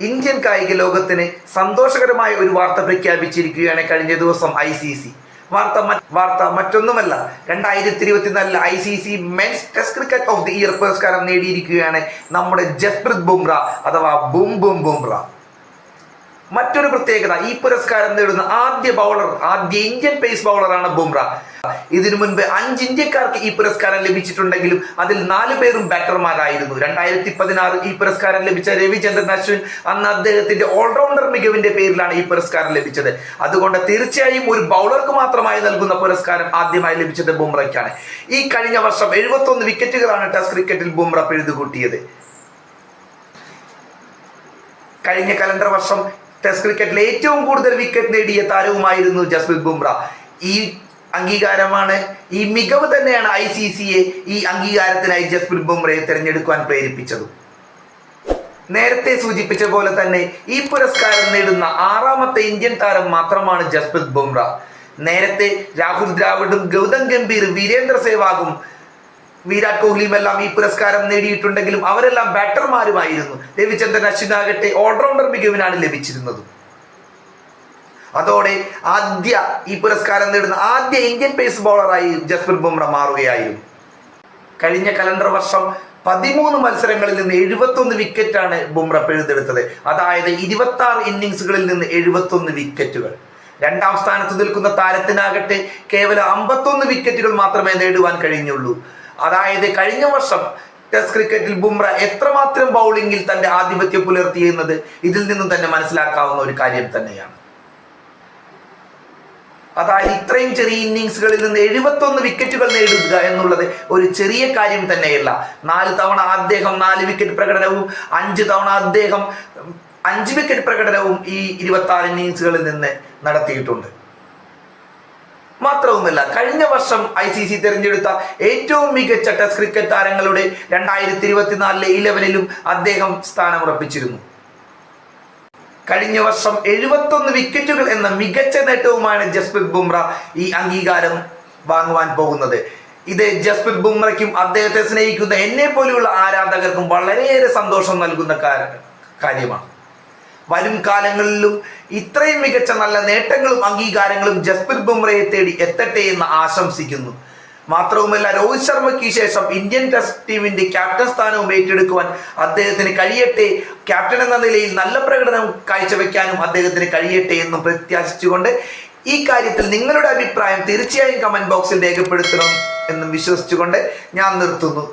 Indian കായിക ലോകത്തിന് സന്തോഷകരമായ ഒരു വാർത്ത പ്രഖ്യാപിച്ചിരിക്കുകയാണ് കഴിഞ്ഞ ദിവസം ഐ സി സി. വാർത്ത വാർത്ത മറ്റൊന്നുമല്ല രണ്ടായിരത്തി ഇരുപത്തിനാലിൽ I C C men's test cricket of the year പുരസ്കാരം നേടിയിരിക്കുകയാണ് നമ്മുടെ ജസ്പ്രീത് ബുംറ അഥവാ ബും ബും ബുംറ. മറ്റൊരു പ്രത്യേകത ഈ പുരസ്കാരം നേടുന്ന ആദ്യ ബൗളർ ആദ്യ ഇന്ത്യൻ പേസ് ബൗളറാണ് ബുംറ. ഇതിനു മുൻപ് അഞ്ച് ഇന്ത്യക്കാർക്ക് ഈ പുരസ്കാരം ലഭിച്ചിട്ടുണ്ടെങ്കിലും അതിൽ നാല് പേരും ബാറ്റർമാരായിരുന്നു രണ്ടായിരത്തി പതിനാറ് ഈ പുരസ്കാരം ലഭിച്ച രവിചന്ദ്രൻ അശ്വിൻ അന്ന് അദ്ദേഹത്തിന്റെ ഓൾറൗണ്ടർ മികവിന്റെ പേരിലാണ് ഈ പുരസ്കാരം ലഭിച്ചത്. അതുകൊണ്ട് തീർച്ചയായും ഒരു ബൗളർക്ക് മാത്രമായി നൽകുന്ന പുരസ്കാരം ആദ്യമായി ലഭിച്ചത് ബുംറയ്ക്കാണ്. ഈ കഴിഞ്ഞ വർഷം എഴുപത്തി ഒന്ന് വിക്കറ്റുകളാണ് ടെസ്റ്റ് ക്രിക്കറ്റിൽ ബുംറ പിഴുതുകൂട്ടിയത്. കഴിഞ്ഞ കലണ്ടർ വർഷം ടെസ്റ്റ് ക്രിക്കറ്റിൽ ഏറ്റവും കൂടുതൽ വിക്കറ്റ് നേടിയ താരവുമായിരുന്നു ജസ്പ്രീത് ബുംറ. ഈ അംഗീകാരമാണ് ഈ മികവ് തന്നെയാണ് ഐ സി സിയെ ഈ അംഗീകാരത്തിനായി ജസ്പ്രീത് ബുംറയെ തിരഞ്ഞെടുക്കുവാൻ പ്രേരിപ്പിച്ചത്. നേരത്തെ സൂചിപ്പിച്ച പോലെ തന്നെ ഈ പുരസ്കാരം നേടുന്ന ആറാമത്തെ ഇന്ത്യൻ താരം മാത്രമാണ് ജസ്പ്രീത് ബുംറ. നേരത്തെ രാഹുൽ ദ്രാവിഡും ഗൗതം ഗംഭീർ വീരേന്ദ്ര സേവാഗും വിരാട് കോഹ്ലിയും എല്ലാം ഈ പുരസ്കാരം നേടിയിട്ടുണ്ടെങ്കിലും അവരെല്ലാം ബാറ്റർമാരുമായിരുന്നു രവിചന്ദ്രൻ അശ്വിനാകട്ടെ ഓൾറൗണ്ടർ മികവിനാണ് ലഭിച്ചിരുന്നത്. അതോടെ ആദ്യ ഈ പുരസ്കാരം നേടുന്ന ആദ്യ ഇന്ത്യൻ പേസ് ബൗളറായി ജസ്പ്രീത് ബുംറ മാറുകയായിരുന്നു കഴിഞ്ഞ കലണ്ടർ വർഷം പതിമൂന്ന് മത്സരങ്ങളിൽ നിന്ന് എഴുപത്തൊന്ന് വിക്കറ്റാണ് ബുംറ പിഴുതെടുത്തത്. അതായത് ഇരുപത്തി ആറ് ഇന്നിങ്സുകളിൽ നിന്ന് എഴുപത്തൊന്ന് വിക്കറ്റുകൾ രണ്ടാം സ്ഥാനത്ത് നിൽക്കുന്ന താരത്തിനാകട്ടെ കേവലം അമ്പത്തൊന്ന് വിക്കറ്റുകൾ മാത്രമേ നേടുവാൻ കഴിഞ്ഞുള്ളൂ. അതായത് കഴിഞ്ഞ വർഷം ടെസ്റ്റ് ക്രിക്കറ്റിൽ ബുംറ എത്രമാത്രം ബൗളിംഗിൽ തന്റെ ആധിപത്യം പുലർത്തിയെന്നത് ഇതിൽ നിന്നും തന്നെ മനസ്സിലാക്കാവുന്ന ഒരു കാര്യം തന്നെയാണ്. അതായത് ഇത്രയും ചെറിയ ഇന്നിങ്സുകളിൽ നിന്ന് എഴുപത്തൊന്ന് വിക്കറ്റുകൾ നേടുക എന്നുള്ളത് ഒരു ചെറിയ കാര്യം തന്നെയല്ല. നാല് തവണ അദ്ദേഹം നാല് വിക്കറ്റ് പ്രകടനവും അഞ്ച് തവണ അദ്ദേഹം അഞ്ച് വിക്കറ്റ് പ്രകടനവും ഈ ഇരുപത്തി ആറ് ഇന്നിങ്സുകളിൽ നിന്ന് നടത്തിയിട്ടുണ്ട്. മാത്രവുമല്ല കഴിഞ്ഞ വർഷം ഐ സി സി തിരഞ്ഞെടുത്ത ഏറ്റവും മികച്ച ടെസ്റ്റ് ക്രിക്കറ്റ് താരങ്ങളുടെ രണ്ടായിരത്തി ഇരുപത്തിനാലിലെ ഇലവനിലും അദ്ദേഹം സ്ഥാനമുറപ്പിച്ചിരുന്നു. കഴിഞ്ഞ വർഷം എഴുപത്തൊന്ന് വിക്കറ്റുകൾ എന്ന മികച്ച നേട്ടവുമാണ് ജസ്പ്രീത് ബുംറ ഈ അംഗീകാരം വാങ്ങുവാൻ പോകുന്നത്. ഇത് ജസ്പ്രീത് ബുംറയ്ക്കും അദ്ദേഹത്തെ സ്നേഹിക്കുന്ന എന്നെ പോലെയുള്ള ആരാധകർക്കും വളരെയേറെ സന്തോഷം നൽകുന്ന കാര്യമാണ്. വരും കാലങ്ങളിലും ഇത്രയും മികച്ച നല്ല നേട്ടങ്ങളും അംഗീകാരങ്ങളും ജസ്പ്രീത് ബുംറയെ തേടി എത്തട്ടെ എന്ന് ആശംസിക്കുന്നു. മാത്രവുമല്ല രോഹിത് ശർമ്മയ്ക്ക് ശേഷം ഇന്ത്യൻ ടെസ്റ്റ് ടീമിന്റെ ക്യാപ്റ്റൻ സ്ഥാനവും ഏറ്റെടുക്കുവാൻ അദ്ദേഹത്തിന് കഴിയട്ടെ. ക്യാപ്റ്റൻ എന്ന നിലയിൽ നല്ല പ്രകടനം കാഴ്ചവെക്കാനും അദ്ദേഹത്തിന് കഴിയട്ടെ എന്നും പ്രത്യാശിച്ചുകൊണ്ട് ഈ കാര്യത്തിൽ നിങ്ങളുടെ അഭിപ്രായം തീർച്ചയായും കമന്റ് ബോക്സിൽ രേഖപ്പെടുത്തണം എന്നും വിശ്വസിച്ചുകൊണ്ട് ഞാൻ നിർത്തുന്നു.